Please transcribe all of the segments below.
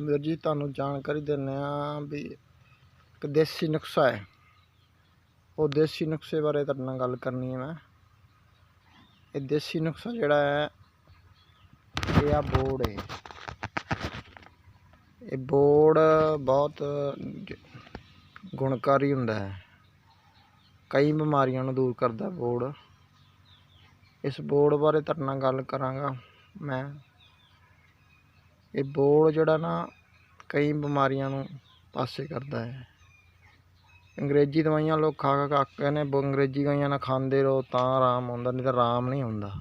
ਵੀਰ ਜੀ, ਤੁਹਾਨੂੰ ਜਾਣਕਾਰੀ ਦਿੰਦੇ ਆ ਵੀ ਇੱਕ ਦੇਸੀ ਨੁਸਖਾ ਹੈ। ਉਹ ਦੇਸੀ ਨੁਸਖੇ ਬਾਰੇ ਤੁਹਾਡੇ ਨਾਲ ਗੱਲ ਕਰਨੀ ਹੈ ਮੈਂ। ਇਹ ਦੇਸੀ ਨੁਸਖਾ ਜਿਹੜਾ ਹੈ, ਇਹ ਆ ਬੋਰਡ ਹੈ। ਇਹ ਬੋਰਡ ਬਹੁਤ ਗੁਣਕਾਰੀ ਹੁੰਦਾ ਹੈ। ਕਈ ਬਿਮਾਰੀਆਂ ਨੂੰ ਦੂਰ ਕਰਦਾ ਬੋਰਡ ਇਸ ਬੋਰਡ ਬਾਰੇ ਤੁਹਾਡੇ ਨਾਲ ਗੱਲ ਕਰਾਂਗਾ ਮੈਂ। ਇਹ ਬੋੜ ਜਿਹੜਾ ਨਾ ਕਈ ਬਿਮਾਰੀਆਂ ਨੂੰ ਪਾਸੇ ਕਰਦਾ ਹੈ। ਅੰਗਰੇਜ਼ੀ ਦਵਾਈਆਂ ਲੋਕ ਖਾ ਖਾ ਕੇ ਅੱਕ ਨੇ, ਅੰਗਰੇਜ਼ੀ ਦਵਾਈਆਂ ਨਾ ਖਾਂਦੇ ਰਹੋ ਤਾਂ ਆਰਾਮ ਆਉਂਦਾ ਨਹੀਂ ਤਾਂ ਆਰਾਮ ਨਹੀਂ ਹੁੰਦਾ।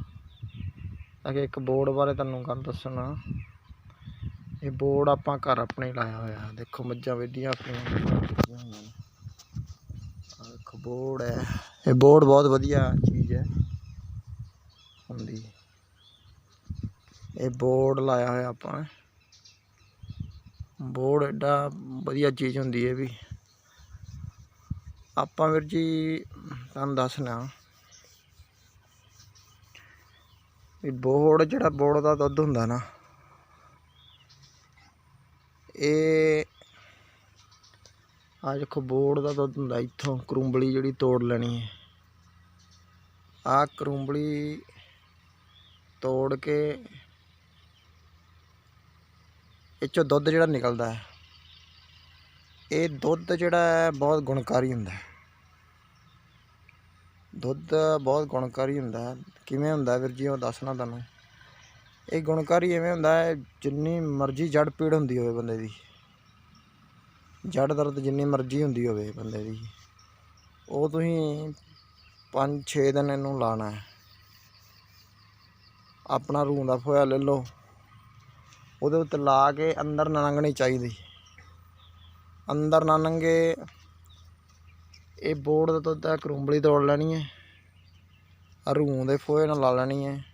ਅਗੇ ਇੱਕ ਬੋਰਡ ਬਾਰੇ ਤੁਹਾਨੂੰ ਗੱਲ ਦੱਸਣਾ। ਇਹ ਬੋਰਡ ਆਪਾਂ ਘਰ ਆਪਣੇ ਲਾਇਆ ਹੋਇਆ। ਦੇਖੋ ਮੱਝਾਂ ਵੇਡੀਆਂ ਆਪਣੀਆਂ। ਲੱਗੀਆਂ ਦੇਖੋ ਬੋੜ ਹੈ। ਇਹ ਬੋਰਡ ਬਹੁਤ ਵਧੀਆ ਚੀਜ਼ ਹੈ। ਹੁੰਦੀ। ਇਹ ਬੋਰਡ ਲਾਇਆ ਹੋਇਆ ਆਪਾਂ ਨੇ। ਬੋਰਡ ਐਡਾ ਵਧੀਆ ਚੀਜ਼ ਹੁੰਦੀ ਹੈ ਵੀ। ਆਪਾਂ ਵੀਰ ਜੀ, ਤੁਹਾਨੂੰ ਦੱਸਣਾ। ਵੀ ਬੋਰਡ, ਜਿਹੜਾ ਬੋਰਡ ਦਾ ਦੁੱਧ ਹੁੰਦਾ ਨਾ, ਇਹ ਆ ਦੇਖੋ, ਬੋਰਡ ਦਾ ਦੁੱਧ ਹੁੰਦਾ ਇੱਥੋਂ, ਕਰੂੰਬਲੀ ਜਿਹੜੀ ਤੋੜ ਲੈਣੀ ਹੈ ਆ ਕਰੂੰਬਲੀ ਤੋੜ ਕੇ ਇਹ ਚੋਂ ਦੁੱਧ ਜਿਹੜਾ ਨਿਕਲਦਾ ਹੈ, ਇਹ ਦੁੱਧ ਜਿਹੜਾ ਹੈ ਬਹੁਤ ਗੁਣਕਾਰੀ ਹੁੰਦਾ ਹੈ। ਦੁੱਧ ਬਹੁਤ ਗੁਣਕਾਰੀ ਹੁੰਦਾ ਕਿਵੇਂ ਹੁੰਦਾ ਵੀਰ ਜੀ, ਉਹ ਦੱਸਣਾ ਤੁਹਾਨੂੰ। ਇਹ ਗੁਣਕਾਰੀ ਐਵੇਂ ਹੁੰਦਾ ਹੈ, ਜਿੰਨੀ ਮਰਜ਼ੀ ਜੜ ਪੀੜ ਹੁੰਦੀ ਹੋਵੇ ਬੰਦੇ ਦੀ ਜੜ ਦਰਦ ਜਿੰਨੀ ਮਰਜ਼ੀ ਹੁੰਦੀ ਹੋਵੇ ਬੰਦੇ ਦੀ, ਉਹ ਤੁਸੀਂ 5-6 ਦਿਨ ਇਹਨੂੰ ਲਾਣਾ ਹੈ। ਆਪਣਾ ਰੂੰ ਦਾ ਫੋਇਆ ਲੈ ਲਓ। ਉਹਦੇ ਉੱਤੇ ਲਾ ਕੇ ਅੰਦਰ ਨਾ ਲੰਘਣੀ ਚਾਹੀਦੀ। ਅੰਦਰ ਨਾ ਲੰਘੇ, ਇਹ ਬੋਰਡ ਦਾ ਦੁੱਧ ਹੈ ਕਰੂੰਬਲੀ ਤੋੜ ਲੈਣੀ ਹੈ। ਆਹ ਰੂੰ ਦੇ ਫੋਏ ਨਾਲ ਲਾ ਲੈਣੀ ਹੈ।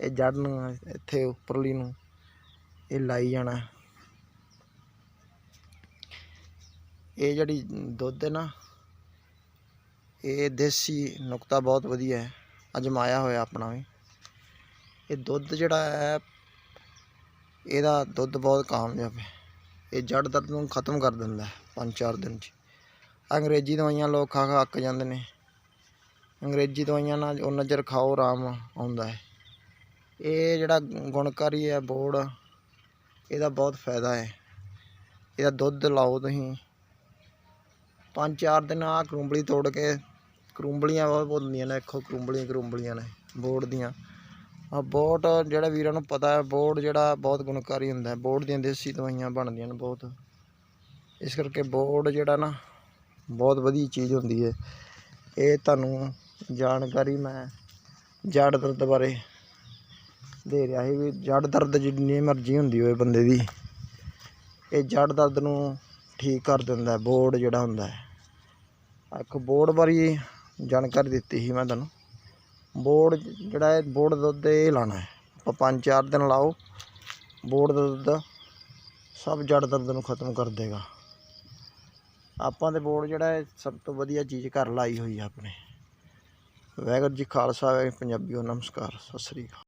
ਇਹ ਜੜ ਨੂੰ, ਇੱਥੇ ਉੱਪਰਲੀ ਨੂੰ ਇਹ ਲਾਈ ਜਾਣਾ। ਇਹ ਜਿਹੜੀ ਦੁੱਧ ਹੈ ਨਾ, ਇਹ ਦੇਸੀ ਨੁਕਤਾ ਬਹੁਤ ਵਧੀਆ ਹੈ। ਅਜਮਾਇਆ ਹੋਇਆ ਆਪਣਾ ਵੀ। ਇਹ ਦੁੱਧ ਜਿਹੜਾ ਹੈ ਇਹਦਾ ਦੁੱਧ ਬਹੁਤ ਕਾਮਯਾਬ ਹੈ। ਇਹ ਜੜ ਦਰਦ ਨੂੰ ਖਤਮ ਕਰ ਦਿੰਦਾ ਪੰਜ ਚਾਰ ਦਿਨ 'ਚ। ਅੰਗਰੇਜ਼ੀ ਦਵਾਈਆਂ ਲੋਕ ਖਾ ਖਾ ਅੱਕ ਜਾਂਦੇ ਨੇ। ਅੰਗਰੇਜ਼ੀ ਦਵਾਈਆਂ ਨਾਲ ਉਹ ਨਜ਼ਰ ਖਾਓ ਆਰਾਮ ਆਉਂਦਾ ਹੈ। ਇਹ ਜਿਹੜਾ ਗੁਣਕਾਰੀ ਹੈ, ਬੋੜ, ਇਹਦਾ ਬਹੁਤ ਫਾਇਦਾ ਹੈ। ਇਹਦਾ ਦੁੱਧ ਲਾਓ ਤੁਸੀਂ। ਪੰਜ ਚਾਰ ਦਿਨ ਆ ਕਰੂੰਬਲੀ ਤੋੜ ਕੇ, ਕਰੂੰਬਲੀਆਂ ਬਹੁਤ ਬਹੁਤ ਹੁੰਦੀਆਂ ਨੇ, ਦੇਖੋ ਕਰੂੰਬਲੀਆਂ ਕਰੂੰਬਲੀਆਂ ਨੇ, ਬੋੜ ਦੀਆਂ। ਆ ਬੋਟ ਜਿਹੜਾ ਵੀਰਾਂ ਨੂੰ ਪਤਾ ਹੈ ਬੋਰਡ ਜਿਹੜਾ ਬਹੁਤ ਗੁਣਕਾਰੀ ਹੁੰਦਾ ਹੈ। ਬੋੜ ਦੀਆਂ ਦੇਸੀ ਦਵਾਈਆਂ ਬਣਦੀਆਂ ਨੇ ਬਹੁਤ। ਇਸ ਕਰਕੇ ਬੋਰਡ ਜਿਹੜਾ ਨਾ ਬਹੁਤ ਵਧੀਆ ਚੀਜ਼ ਹੁੰਦੀ ਹੈ। ਇਹ ਤੁਹਾਨੂੰ ਜਾਣਕਾਰੀ ਮੈਂ ਜੜ ਦਰਦ ਬਾਰੇ ਦੇ ਰਿਹਾ ਸੀ ਵੀ ਜੜ ਦਰਦ ਜਿੰਨੀ ਮਰਜ਼ੀ ਹੁੰਦੀ ਹੋਵੇ ਬੰਦੇ ਦੀ, ਇਹ ਜੜ ਦਰਦ ਨੂੰ ਠੀਕ ਕਰ ਦਿੰਦਾ ਬੋਰਡ ਜਿਹੜਾ ਹੁੰਦਾ ਹੈ। ਇੱਕ ਬੋੜ ਬਾਰੇ ਜਾਣਕਾਰੀ ਦਿੱਤੀ ਸੀ ਮੈਂ ਤੁਹਾਨੂੰ। ਬੋੜ ਜਿਹੜਾ ਹੈ ਬੋੜ ਦਾ ਦੁੱਧ ਇਹ ਲਾਣਾ ਹੈ। ਆਪਾਂ ਪੰਜ ਚਾਰ ਦਿਨ ਲਾਓ, ਬੋੜ ਦਾ ਦੁੱਧ ਸਭ ਜੜ ਦਰਦ ਨੂੰ ਖਤਮ ਕਰ ਦੇਗਾ। ਆਪਾਂ ਦੇ ਬੋੜ ਜਿਹੜਾ ਹੈ ਸਭ ਤੋਂ ਵਧੀਆ ਚੀਜ਼ ਘਰ ਲਾਈ ਹੋਈ ਹੈ ਆਪਣੇ। ਵਾਹਿਗੁਰੂ ਜੀ ਖਾਲਸਾ, ਵਾਹਿਗੁਰੂ ਪੰਜਾਬੀਓ ਨਮਸਕਾਰ, ਸਤਿ ਸ੍ਰੀ ਅਕਾਲ।